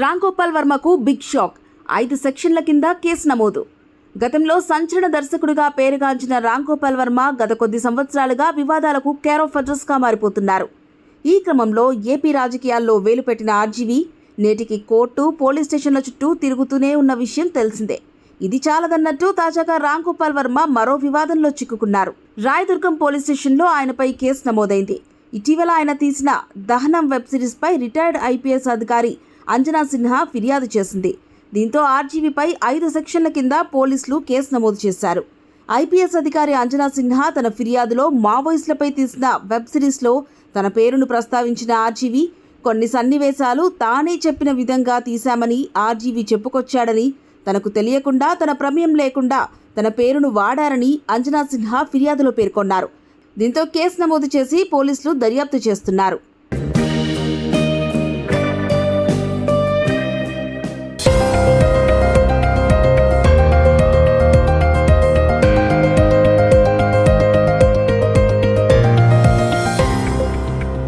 రామ్ గోపాల్ వర్మకు big shock. ఐదు సెక్షన్ల కింద కేసు నమోదు. గతంలో సంచలన దర్శకుడిగా పేరుగాంచిన రామ్ గోపాల్ వర్మ గత కొద్ది సంవత్సరాలుగా వివాదాలకు కేర్ ఆఫ్ అడ్రస్గా మారిపోతున్నారు. ఈ క్రమంలో ఏపీ రాజకీయాల్లో వేలుపెట్టిన ఆర్జీవి ఆర్జీవీ నేటికి కోర్టు పోలీస్ స్టేషన్ల చుట్టూ తిరుగుతూనే ఉన్న విషయం తెలిసిందే. ఇది చాలదన్నట్టు తాజాగా రామ్ గోపాల్ వర్మ మరో వివాదంలో చిక్కుకున్నారు. రాయదుర్గం పోలీస్ స్టేషన్లో ఆయనపై కేసు నమోదైంది. ఇటీవల ఆయన తీసిన దహనం వెబ్ సిరీస్పై రిటైర్డ్ ఐపీఎస్ అధికారి అంజనా సిన్హా ఫిర్యాదు చేసింది. దీంతో ఆర్జీవీపై ఐదు సెక్షన్ల కింద పోలీసులు కేసు నమోదు చేశారు. ఐపీఎస్ అధికారి అంజనా సిన్హా తన ఫిర్యాదులో మావోయిస్టులపై తీసిన వెబ్ సిరీస్లో తన పేరును ప్రస్తావించిన ఆర్జీవీ కొన్ని సన్నివేశాలు తానే చెప్పిన విధంగా తీశామని ఆర్జీవీ చెప్పుకొచ్చాడని తనకు తెలియకుండా తన ప్రమేయం లేకుండా తన పేరును వాడారని అంజనా సిన్హా ఫిర్యాదులో పేర్కొన్నారు. దీంతో కేసు నమోదు చేసి పోలీసులు దర్యాప్తు చేస్తున్నారు.